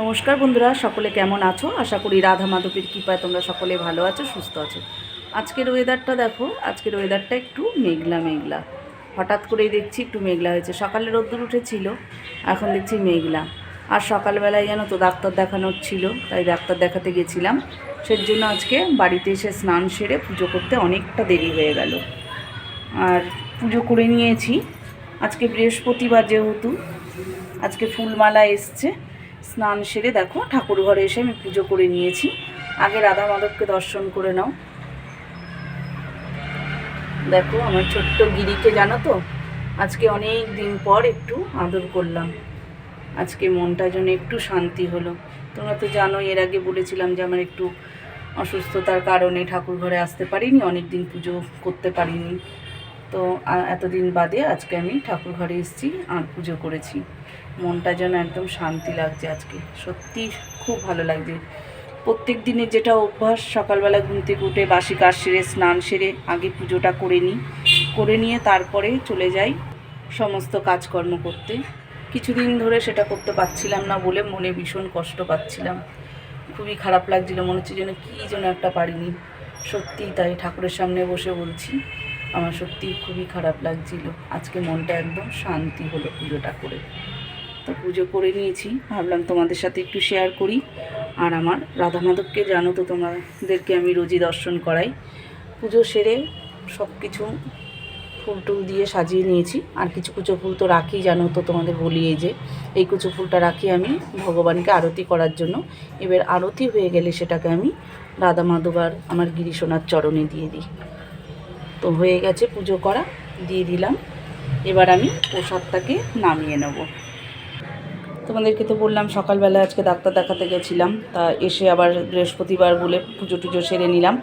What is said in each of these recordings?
নমস্কার বন্ধুরা, সকলে কেমন আছো? আশা করি রাধা মাধবীর কৃপায় তোমরা সকলে ভালো আছো, সুস্থ আছো। আজকের ওয়েদারটা দেখো, আজকের ওয়েদারটা একটু মেঘলা মেঘলা। হঠাৎ করেই দেখছি একটু মেঘলা হয়েছে। সকালে রোদ্দুর উঠেছিল, এখন দেখছি মেঘলা। আর সকালবেলায় যেন তো, ডাক্তার দেখানোর ছিল, তাই ডাক্তার দেখাতে গেছিলাম। সেই জন্য আজকে বাড়িতে এসে স্নান সেরে পুজো করতে অনেকটা দেরি হয়ে গেল। আর পুজো করে নিয়েছি। আজকে বৃহস্পতিবার যেহেতু, আজকে ফুলমালা এসছে। স্নান সেরে দেখো ঠাকুর ঘরে এসে আমি পুজো করে নিয়েছি। আগে রাধা মাধবকে দর্শন করে নাও। দেখো, আমার ছোট্ট গিরিকে জানো তো? আজকে অনেক দিন পর একটু আদর করলাম। আজকে মনটা যেন একটু শান্তি হলো। তোমরা তো জানো এর আগে বলেছিলাম যে আমার একটু অসুস্থতার কারণে ঠাকুর ঘরে আসতে পারিনি অনেক দিন পুজো করতে পারিনি। তো এতদিন বাদে আজকে আমি ঠাকুর ঘরে এসেছি, আর পুজো করেছি। মনটা যেন একদম শান্তি লাগছে আজকে। সত্যি খুব ভালো লাগছে। প্রত্যেক দিনের যেটা অভ্যাস, সকালবেলা ঘুম থেকে উঠে বাসি কাজ সেরে, স্নান সেরে আগে পুজোটা করে নিই। করে নিয়ে তারপরে চলে যাই সমস্ত কাজকর্ম করতে। কিছুদিন ধরে সেটা করতে পারছিলাম না বলে মনে ভীষণ কষ্ট পাচ্ছিলাম। খুবই খারাপ লাগছিল, মনে হচ্ছে যেন কী যেন একটা পারিনি। সত্যিই তাই ঠাকুরের সামনে বসে বলছি। আমার সত্যিই খুবই খারাপ লাগছিল। আজকে মনটা একদম শান্তি হলো পুজোটা করে। তো পুজো করে নিয়েছি। ভাবলাম তোমাদের সাথে একটু শেয়ার করি। আর আমার রাধা মাধবকে জানো তো তোমাদেরকে আমি রোজই দর্শন করাই। পুজো সেরে সব কিছু ফুল টুল দিয়ে সাজিয়ে নিয়েছি। আর কিছু কুচো ফুল তো রাখি জানো তো তোমাদের বলি এই যে। এই কুচো ফুলটা রাখি আমি ভগবানকে আরতি করার জন্য। এবার আরতি হয়ে গেলে সেটাকে আমি রাধা মাধব আর আমার গিরিশোনার চরণে দিয়ে দিই। তো হয়ে গেছে পুজো করা, দিয়ে দিলাম। এবার আমি প্রসাদটাকে নামিয়ে নেব। তোমাদেরকে তো বললাম, সকালবেলা আজকে ডাক্তার দেখাতে গেছিলাম, তা এসে আবার বৃহস্পতিবার বলে পুজো টুজো সেরে নিলাম।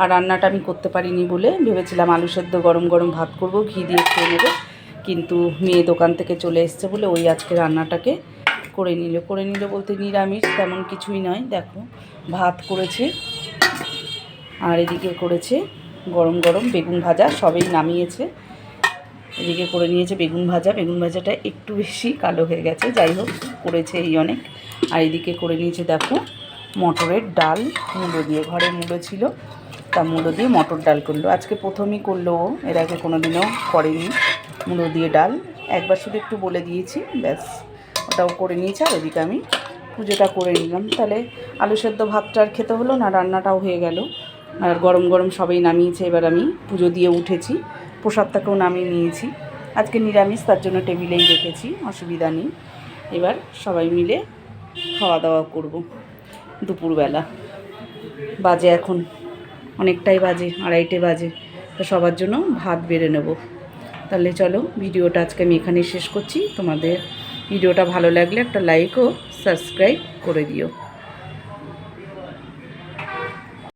আর রান্নাটা আমি করতে পারিনি বলে ভেবেছিলাম আলু সেদ্ধ, গরম গরম ভাত করব, ঘি দিয়ে খেয়ে নেবে। কিন্তু মেয়ে দোকান থেকে চলে এসছে বলে ওই আজকে রান্নাটাকে করে নিল। করে নিল বলতে নিরামিষ, তেমন কিছুই নয়, দেখো। ভাত করেছে, আর এদিকে করেছে গরম গরম বেগুন ভাজা সবই নামিয়েছে। এদিকে করে নিয়েছে বেগুন ভাজা। বেগুন ভাজাটা একটু বেশি কালো হয়ে গেছে। যাই হোক, করেছে এই অনেক। আর এদিকে করে নিয়েছে দেখো, মটরের ডাল। মুলো দিয়ে, ঘরে মুলো ছিল। তা মুলো দিয়ে মটর ডাল করল। আজকে প্রথমই করল ও। এর আগে কোনো দিনও করেনি মুলো দিয়ে ডাল। একবার শুধু একটু বলে দিয়েছি, ব্যাস। ওটাও করে নিয়েছে। আর ওদিকে আমি পুজোটা করে নিলাম। তাহলে আলু সেদ্ধ ভাতটা আর খেতে হলো না, রান্নাটাও হয়ে গেল। আর গরম গরম সবাই নামিয়েছে, এবার আমি পুজো দিয়ে উঠেছি। প্রসাদটাকেও নামিয়ে নিয়েছি। আজকে নিরামিষ, তার জন্য টেবিলেই রেখেছি, অসুবিধা নেই। এবার সবাই মিলে খাওয়া দাওয়া করব দুপুরবেলা। বাজে এখন, অনেকটাই বাজে, আড়াইটে বাজে। তো সবার জন্য ভাত বেড়ে নেব। তাহলে চলো, ভিডিওটা আজকে আমি এখানেই শেষ করছি। তোমাদের ভিডিওটা ভালো লাগলে একটা লাইক ও সাবস্ক্রাইব করে দিও।